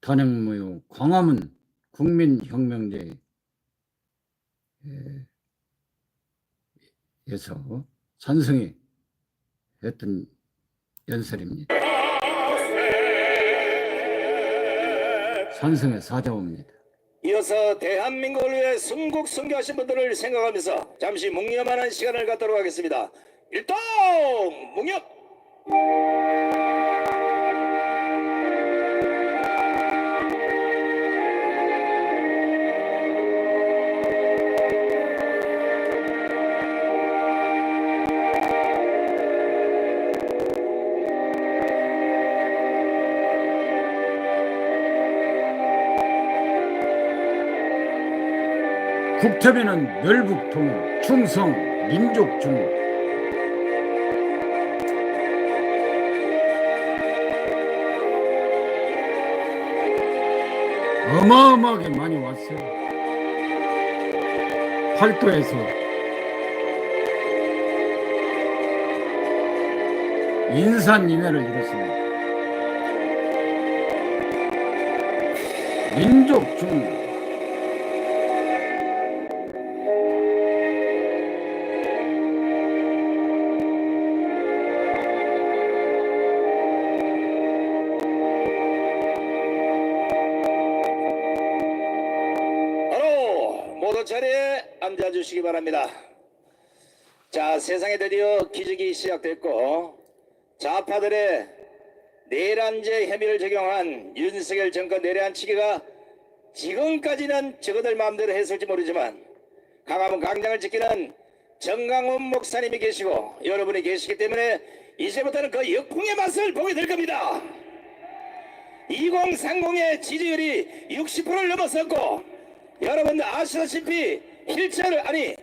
단행무효 광화문 국민혁명제 에서 찬성이 했던 연설입니다. 찬성의 사자입니다. 이어서 대한민국을 위해 순국 순교하신 분들을 생각하면서 잠시 묵념하는 시간을 갖도록 하겠습니다. 일동 묵념. 국토비는 멸북통 충성 민족중 어마어마하게 많이 왔어요. 팔도에서 인산인해를 이뤘습니다. 민족 중 앉아주시기 바랍니다. 자, 세상에 드디어 기적이 시작됐고 좌파들의 내란제 혐의를 적용한 윤석열 정권 내란치기가 지금까지는 저거들 마음대로 했을지 모르지만 강화문 강장을 지키는 정강훈 목사님이 계시고 여러분이 계시기 때문에 이제부터는 그 역풍의 맛을 보게 될 겁니다. 2030의 지지율이 60%를 넘어섰고 여러분들 아시다시피 힐차를 아니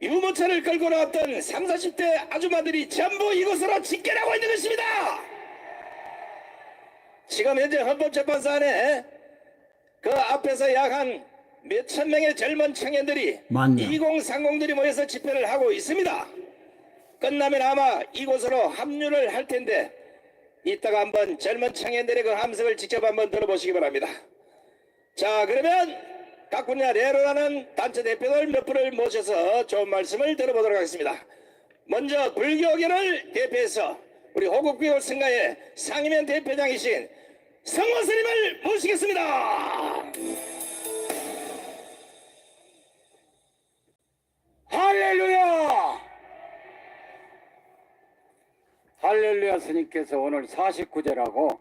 유모차를 끌고 나왔던 3, 40대 아줌마들이 전부 이곳으로 집결하고 있는 것입니다. 지금 현재 헌법재판소 안에 그 앞에서 약 한 몇천 명의 젊은 청년들이 만요. 2030들이 모여서 집회를 하고 있습니다. 끝나면 아마 이곳으로 합류를 할 텐데 이따가 한번 젊은 청년들의 그 함성을 직접 한번 들어보시기 바랍니다. 자 그러면 각 분야 레로라는 단체 대표들 몇 분을 모셔서 좋은 말씀을 들어보도록 하겠습니다. 먼저 불교계를 대표해서 우리 호국교육 승가의 상임위원 대표장이신 성호 스님을 모시겠습니다. 할렐루야! 할렐루야 스님께서 오늘 49제라고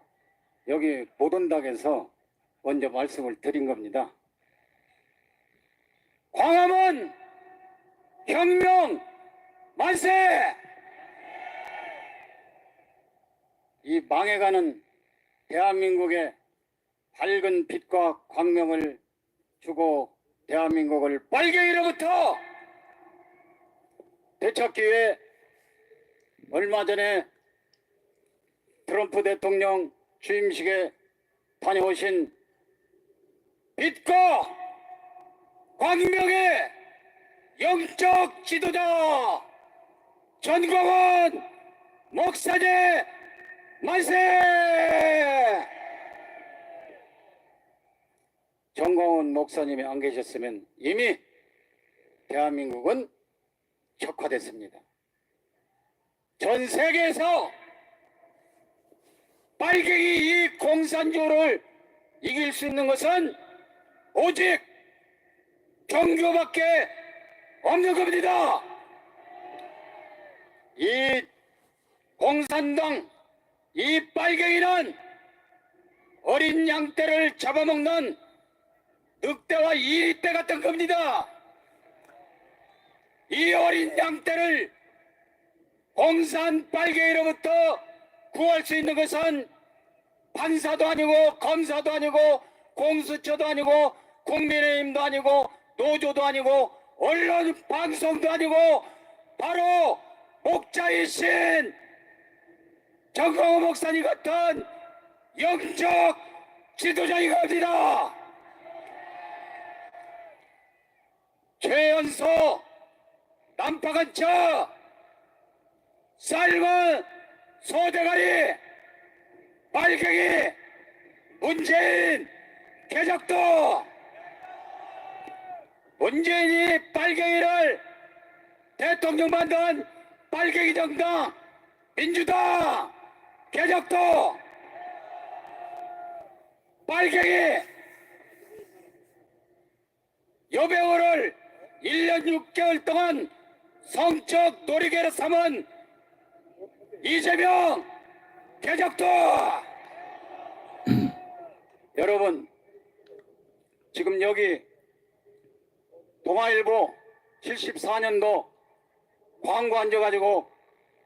여기 보돈당에서 먼저 말씀을 드린 겁니다. 광화문 혁명 만세! 이 망해가는 대한민국의 밝은 빛과 광명을 주고 대한민국을 빨갱이로부터 되찾기 위해 얼마 전에 트럼프 대통령 취임식에 다녀오신 빛과 광명의 영적 지도자 전광훈 목사제 만세! 전광훈 목사님이 안 계셨으면 이미 대한민국은 격화됐습니다. 전 세계에서 빨갱이 이 공산주를 이길 수 있는 것은 오직 종교밖에 없는 겁니다. 이 공산당 이 빨갱이는 어린 양떼를 잡아먹는 늑대와 이리떼 같은 겁니다. 이 어린 양떼를 공산 빨갱이로부터 구할 수 있는 것은 판사도 아니고 검사도 아니고 공수처도 아니고 국민의힘도 아니고 노조도 아니고 언론 방송도 아니고 바로 목자이신 정광호 목사님 같은 영적 지도자인 겁니다. 최연소 난파간처 삶은 소대가리 빨갱이 문재인 개적도 문재인이 빨갱이를 대통령 만든 빨갱이 정당 민주당 개적도 빨갱이 여배우를 1년 6개월 동안 성적 놀이개로 삼은 이재명 개적도. 여러분 지금 여기 동아일보 74년도 광고 앉아가지고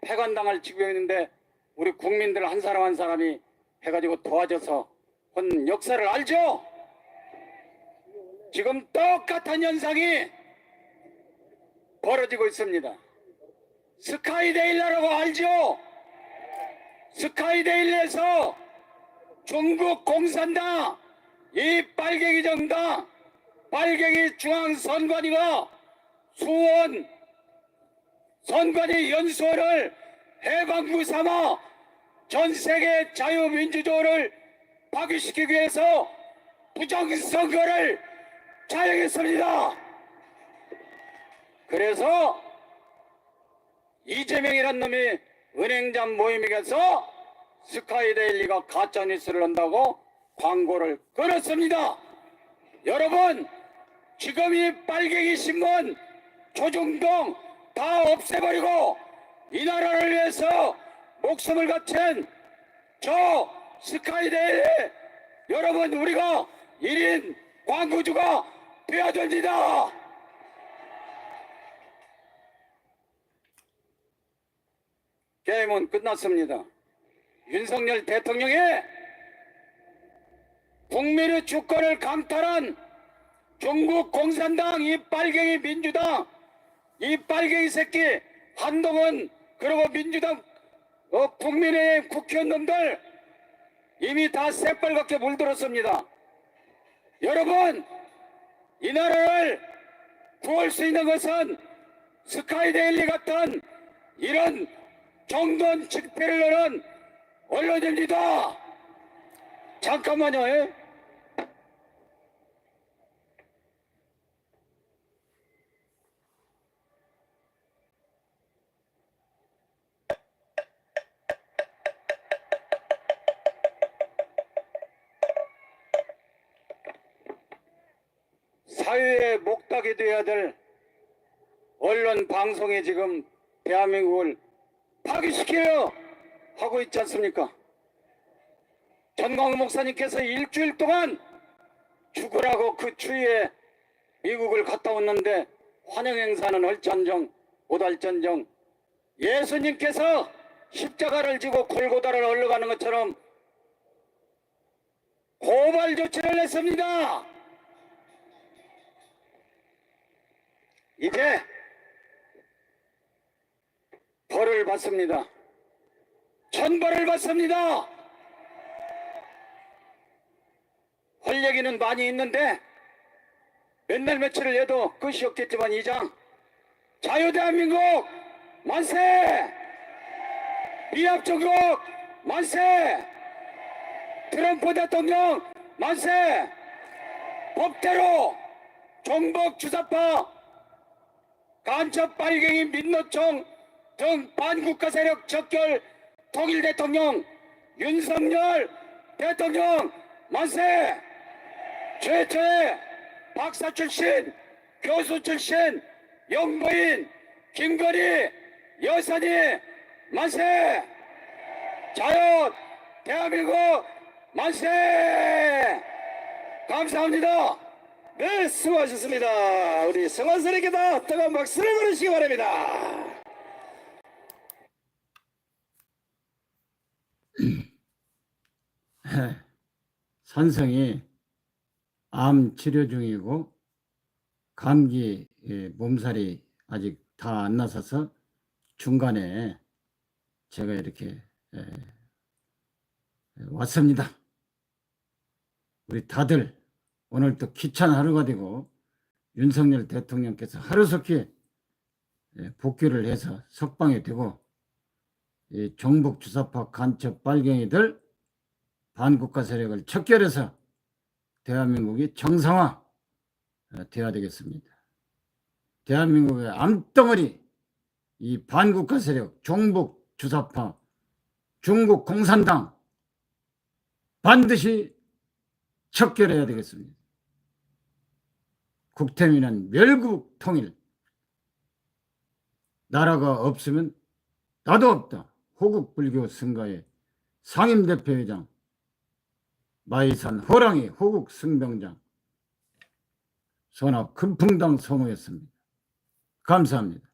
폐간당할 지경인데 우리 국민들 한 사람 한 사람이 해가지고 도와줘서 한 역사를 알죠? 지금 똑같은 현상이 벌어지고 있습니다. 스카이데일러라고 알죠? 스카이데일에서 중국 공산당 이 빨갱이 정당 빨갱이 중앙선관위가 수원 선관위 연수원을 해방구 삼아 전 세계 자유민주주의를 파괴시키기 위해서 부정선거를 자행했습니다. 그래서 이재명이란 놈이 은행장 모임에 가서 스카이데일리가 가짜뉴스를 한다고 광고를 걸었습니다. 여러분, 지금 이 빨갱이 신문 조중동 다 없애버리고 이 나라를 위해서 목숨을 바친 저 스카이데일리 여러분 우리가 1인 광고주가 되어야 됩니다. 게임은 끝났습니다. 윤석열 대통령이 국민의 주권을 강탈한 중국 공산당 이 빨갱이 민주당 이 빨갱이 새끼 한동훈 그리고 민주당 어, 국민의 국회의원들 이미 다 새빨갛게 물들었습니다. 여러분 이 나라를 구할 수 있는 것은 스카이데일리 같은 이런 정돈 집회를 하는 언론입니다. 잠깐만요. 예? 사회의 목닥이 되어야 될 언론 방송이 지금 대한민국을 파괴시켜요 하고 있지 않습니까? 전광훈 목사님께서 일주일 동안 죽으라고 그 추위에 미국을 갔다 왔는데 환영 행사는 할전정 못할전정 예수님께서 십자가를 지고 골고다를 올라가는 것처럼 고발 조치를 했습니다. 이제 벌을 받습니다. 천벌을 받습니다. 할 얘기는 많이 있는데 맨날 며칠을 해도 끝이 없겠지만 이장 자유대한민국 만세! 미합조국 만세! 트럼프 대통령 만세! 법대로 종북 주사파 간첩 빨갱이 민노총 등 반국가 세력 적결 통일 대통령 윤석열 대통령 만세! 최초의 박사 출신, 교수 출신, 영부인 김건희 여사님 만세! 자유 대한민국 만세! 감사합니다. 네, 수고하셨습니다. 우리 성환선에게다 뜨거운 박수를 보내시기 바랍니다. 산성이 암 치료 중이고 감기 예, 몸살이 아직 다 안 나서서 중간에 제가 이렇게 예, 왔습니다. 우리 다들 오늘 또 귀찮은 하루가 되고 윤석열 대통령께서 하루속히 예, 복귀를 해서 석방이 되고 이 종북 주사파 간첩 빨갱이들 반국가 세력을 척결해서 대한민국이 정상화 어, 되어야 되겠습니다. 대한민국의 암덩어리 이 반국가 세력 종북 주사파 중국 공산당 반드시 척결해야 되겠습니다. 국태민은 멸국 통일 나라가 없으면 나도 없다. 호국 불교 승가의 상임 대표회장 마이산 호랑이 호국 승병장 선압 금풍당 성호였습니다. 감사합니다.